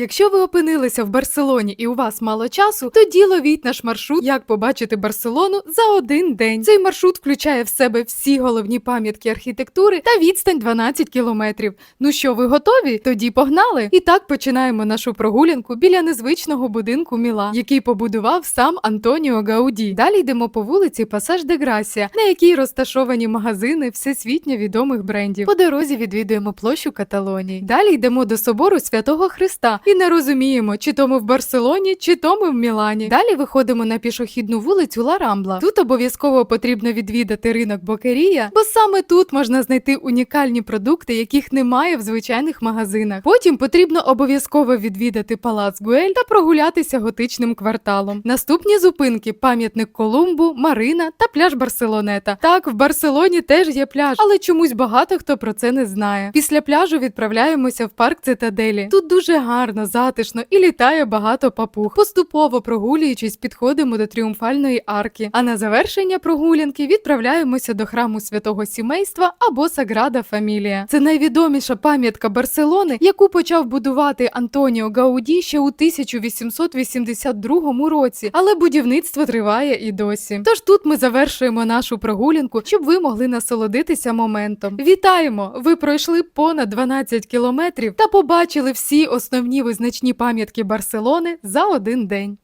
Якщо ви опинилися в Барселоні і у вас мало часу, тоді ловіть наш маршрут, як побачити Барселону за один день. Цей маршрут включає в себе всі головні пам'ятки архітектури та відстань 12 кілометрів. Ну що, ви готові? Тоді погнали! І так починаємо нашу прогулянку біля незвичного будинку Міла, який побудував сам Антоніо Гауді. Далі йдемо по вулиці Пасаж де Грасія, на якій розташовані магазини всесвітньо відомих брендів. По дорозі відвідуємо площу Каталонії. Далі йдемо до собору Святого Христа і не розуміємо, чи то ми в Барселоні, чи то ми в Мілані. Далі виходимо на пішохідну вулицю Ла Рамбла. Тут обов'язково потрібно відвідати ринок Бокерія, бо саме тут можна знайти унікальні продукти, яких немає в звичайних магазинах. Потім потрібно обов'язково відвідати палац Гуель та прогулятися готичним кварталом. Наступні зупинки пам'ятник Колумбу, Марина та пляж Барселонета. Так, в Барселоні теж є пляж, але чомусь багато хто про це не знає. Після пляжу відправляємося в парк Цитаделі. Тут дуже гарно, затишно і літає багато папуг. Поступово прогулюючись, підходимо до тріумфальної арки. А на завершення прогулянки відправляємося до храму святого сімейства або Саграда Фамілія. Це найвідоміша пам'ятка Барселони, яку почав будувати Антоніо Гауді ще у 1882 році, але будівництво триває і досі. Тож тут ми завершуємо нашу прогулянку, щоб ви могли насолодитися моментом. Вітаємо! Ви пройшли понад 12 кілометрів та побачили всі основні визначні пам'ятки Барселони за один день.